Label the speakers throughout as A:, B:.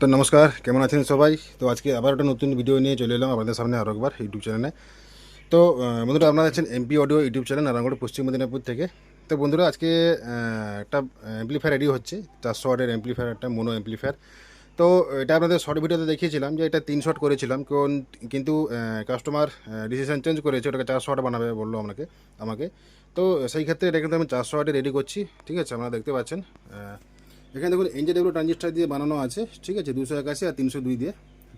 A: তো নমস্কার, কেমন আছেন সবাই? তো আজকে আবার একটা নতুন ভিডিও নিয়ে চলে এলাম আপনাদের সামনে আরও একবার ইউটিউব চ্যানেলে তো বন্ধুরা, আপনারা আছেন MP audio YouTube channel Narayangarh, Paschim Medinipur থেকে। তো বন্ধুরা, আজকে একটা অ্যাম্পলিফায়ার রেডি হচ্ছে। চারশো ওয়াটের অ্যাম্পলিফায়ার একটা মোনো অ্যাম্পলিফায়ার তো এটা আপনাদের শর্ট ভিডিওতে দেখিয়েছিলাম যে এটা তিন শট করেছিলাম। কোন, কিন্তু কাস্টমার ডিসিশন চেঞ্জ করেছে, ওটাকে চারশো ওয়াট বানাবে বলল আপনাকে আমাকে। তো সেই ক্ষেত্রে এটা কিন্তু আমি চারশো ওয়াটে রেডি করছি। ঠিক আছে, আপনারা দেখতে পাচ্ছেন। এখানে দেখুন এনজেডব্লিউ ট্রানজিস্টার দিয়ে বানানো আছে, ঠিক আছে? দুশো একাশি আর তিনশো দুই দিয়ে,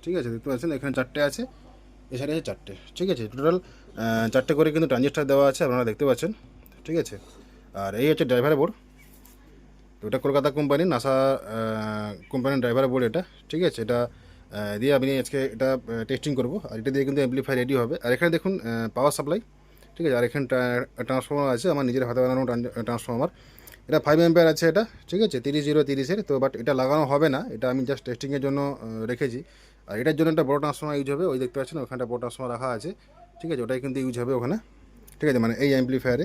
A: ঠিক আছে? দেখতে পাচ্ছেন, এখানে চারটে আছে, এছাড়া আছে চারটে, ঠিক আছে? টোটাল চারটে করে কিন্তু ট্রানজিস্টার দেওয়া আছে, আপনারা দেখতে পাচ্ছেন, ঠিক আছে? আর এই হচ্ছে ড্রাইভার বোর্ড তো এটা কলকাতা কোম্পানি নাসা কোম্পানির ড্রাইভার বোর্ড এটা, ঠিক আছে? এটা দিয়ে আমি আজকে এটা টেস্টিং করব, আর এটা দিয়ে কিন্তু অ্যাম্পলিফাই রেডি হবে। আর এখানে দেখুন পাওয়ার সাপ্লাই ঠিক আছে? আর এখানে ট্রান্সফর্মার আছে, আমার নিজের হাতে বানানো ট্রান্সফর্মার এটা ফাইভ এম্পায়ার আছে এটা, ঠিক আছে? তিরিশ জিরো তিরিশের, তো বাট এটা লাগানো হবে না, এটা আমি জাস্ট টেস্টিংয়ের জন্য রেখেছি। আর এটার জন্য একটা বড় ট্রান্সফর্মার ইউজ হবে, ওই দেখতে পাচ্ছেন, ওখানটা বড় ট্রান্সফর্মার রাখা আছে, ঠিক আছে? ওটাই কিন্তু ইউজ হবে ওখানে, ঠিক আছে? মানে এই অ্যাম্পলিফায়ারে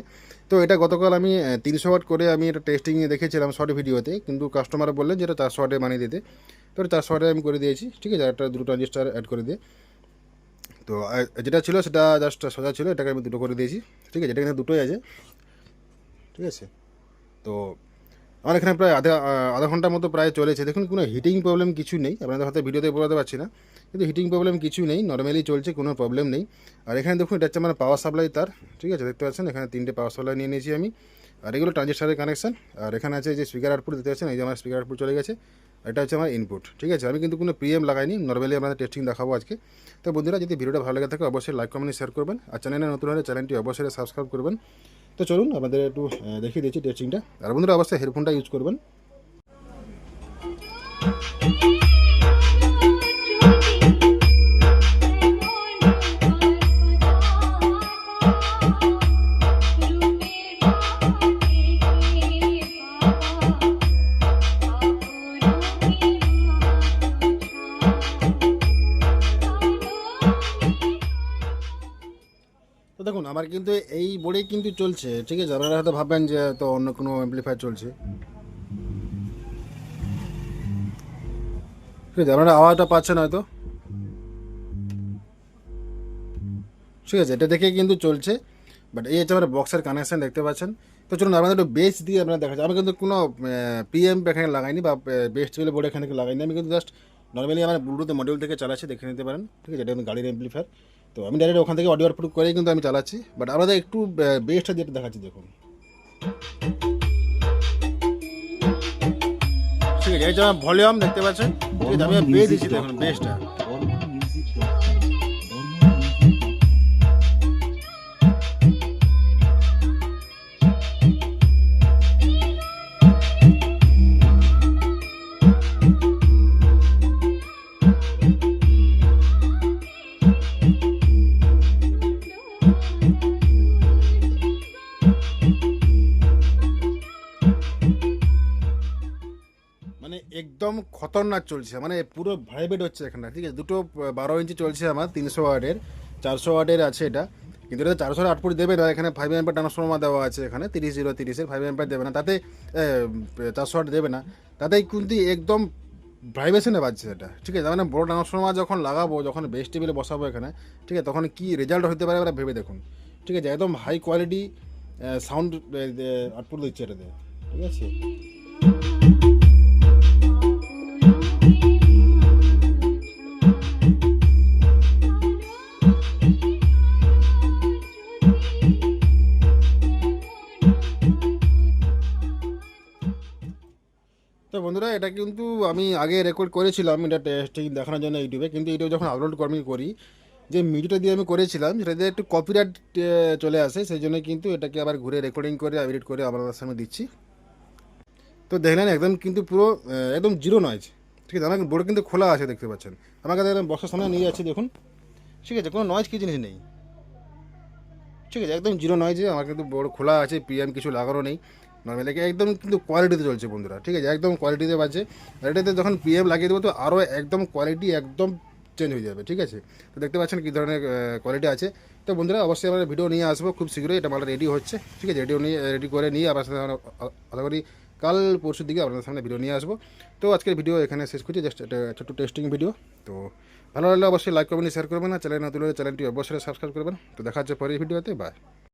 A: তো এটা গতকাল আমি তিনশো ওয়াট করে আমি এটা টেস্টিংয়ে দেখেছিলাম শর্ট ভিডিওতে কিন্তু কাস্টমার বললেন যেটা চারশো ওয়াটে বানিয়ে দিতে। তো এটা চারশো ওয়াটে আমি করে দিয়েছি, ঠিক আছে? একটা দুটো ট্রানজিস্টার অ্যাড করে দিয়ে। তো যেটা ছিল সেটা জাস্ট সোজা ছিল, এটাকে আমি দুটো করে দিয়েছি, ঠিক আছে? এটা কিন্তু দুটোই আছে, ঠিক আছে? তো আমার এখানে প্রায় আধা আধা ঘণ্টার মতো প্রায় চলেছে। দেখুন, কোনো হিটিং প্রবলেম কিছু নেই। আপনাদের হয়তো ভিডিওতে বলাতে পারছি না। কিন্তু হিটিং প্রবলেম কিছু নেই। নর্মালি চলছে, কোনো প্রবলেম নেই। আর এখানে দেখুন, এটা হচ্ছে আমার পাওয়ার সাপ্লাই তার। ঠিক আছে, দেখতে পাচ্ছেন? এখানে তিনটে পাওয়ার সাপ্লাই নিয়ে নিয়েছি আমি। আর এগুলো ট্রানজিস্টারের কানেকশন আর এখানে আছে যে স্পিকার আউটপুট দেখতে পাচ্ছেন? এই যে আমার স্পিকার আউটপুট চলে গেছে। এটা হচ্ছে আমার ইনপুট ঠিক আছে, আমি কিন্তু কোনো পিএম লাগাইনি। নর্মালি আপনাদের টেস্টিং দেখাবো আজকে। তো বন্ধুরা, যদি ভিডিওটা ভালো লেগে থাকে, অবশ্যই লাইক কমেন্ট শেয়ার করবেন। আর চ্যানেলে নতুন হলে চ্যানেলটি অবশ্যই সাবস্ক্রাইব করবেন। তো চলুন আমাদের একটু দেখিয়ে দিয়েছি টেস্টিংটা আর বন্ধুরা অবশ্যই হেডফোনটা ইউজ করবেন। দেখুন, আমার কিন্তু এই বোর্ডেই কিন্তু চলছে, ঠিক আছে? আপনারা হয়তো ভাববেন যে তো অন্য কোনো অ্যাম্পলিফায়ার চলছে। ঠিক আছে, আপনারা আওয়াজটা পাচ্ছেন হয়তো? ঠিক আছে, এটা দেখে কিন্তু চলছে বাট এই হচ্ছে আমার বক্সের কানেকশান দেখতে পাচ্ছেন। তো চলুন, আপনাদের একটু বেস দিয়ে আপনারা দেখা আমি কিন্তু কোনো পিএম এখানে লাগাইনি বা বেস্ট টেবিল বোর্ড এখানে লাগাইনি। আমি কিন্তু জাস্ট নর্মালি আমার ব্লুটুথ মডিউল থেকে চালাচ্ছি, দেখে নিতে পারেন। ঠিক আছে, এটা গাড়ির অ্যাম্পলিফায়ার তো আমি ডাইরেক্ট ওখান থেকে অডিও আউটপুট করেই কিন্তু আমি চালাচ্ছি বাট আপনাদের একটু বেস্টটা যেটা দেখাচ্ছি, দেখুন। ঠিক আছে আমার ভলিউম দেখতে পাচ্ছেন আমি বেস দিচ্ছি, দেখুন বেসটা একদম খতরনাক চলছে। মানে পুরো ভাইব্রেট হচ্ছে এখানে ঠিক আছে? দুটো বারো ইঞ্চি চলছে আমার, তিনশো ওয়াটের, চারশো ওয়াটের আছে এটা। কিন্তু এটা চারশো আটপুট দেবে না, এখানে ফাইভ এম্পার ট্রান্সফর্মার দেওয়া আছে এখানে, তিরিশ জিরো তিরিশের ফাইভ এম্পার দেবে না। তাতে চারশো ওয়াট দেবে না। তাতেই কিন্তু একদম ভাইব্রেশনে বাজছে এটা, ঠিক আছে? মানে বড় ট্রান্সফর্মার যখন লাগাবো, যখন বেস্ট টেবিলে বসাবো এখানে, ঠিক আছে? তখন কী রেজাল্ট হতে পারে ভেবে দেখুন, ঠিক আছে? একদম হাই কোয়ালিটি সাউন্ড আউটপুট দিচ্ছে এটাতে, ঠিক আছে? তো বন্ধুরা, এটা কিন্তু আমি আগে রেকর্ড করেছিলাম এটা টেস্টিং দেখানোর জন্য ইউটিউবে, কিন্তু ইউটিউবে যখন আপলোড আমি করি, যে মিউজিকটা দিয়ে আমি করেছিলাম, সেটা দিয়ে একটু কপিরাইট চলে আসে, সেই জন্য কিন্তু এটাকে আবার ঘুরে রেকর্ডিং করে এডিট করে আপনাদের সামনে দিচ্ছি। তো দেখলেন একদম কিন্তু পুরো একদম জিরো নয়েজ ঠিক আছে? আমার বোর্ড কিন্তু খোলা আছে, দেখতে পাচ্ছেন। আমাকে দেখলেন বক্সের সামনে নিয়ে যাচ্ছি, দেখুন। ঠিক আছে, কোনো নয়েজ কি জিনিস নেই। ঠিক আছে, একদম জিরো নয় যে আমার কিন্তু বোর্ড খোলা আছে পিএম কিছু লাগানো নেই। নর্মালি একদম কিন্তু কোয়ালিটিতে চলছে বন্ধুরা, ঠিক আছে? একদম কোয়ালিটিতে বাজছে আর এটাতে যখন পিএম লাগিয়ে দেবো তো আরও একদম কোয়ালিটি একদম চেঞ্জ হয়ে যাবে, ঠিক আছে? তো দেখতে পাচ্ছেন কী ধরনের কোয়ালিটি আছে। তো বন্ধুরা, অবশ্যই আমরা ভিডিও নিয়ে আসব খুব শীঘ্রই, এটা মালটা রেডি হচ্ছে, ঠিক আছে? রেডিও নিয়ে রেডি করে নিয়ে আবার সাথে আশা করি কাল পরশুর দিকে আপনাদের সামনে ভিডিও নিয়ে আসব। তো আজকের ভিডিও এখানে শেষ করছি জাস্ট একটা ছোট্ট টেস্টিং ভিডিও তো ভালো লাগলে অবশ্যই লাইক করবেন শেয়ার করবেন, আর চ্যানেল না তুলে চ্যানেলটি অবশ্যই সাবস্ক্রাইব করবেন। তো দেখা হচ্ছে পরের ভিডিওতে বাই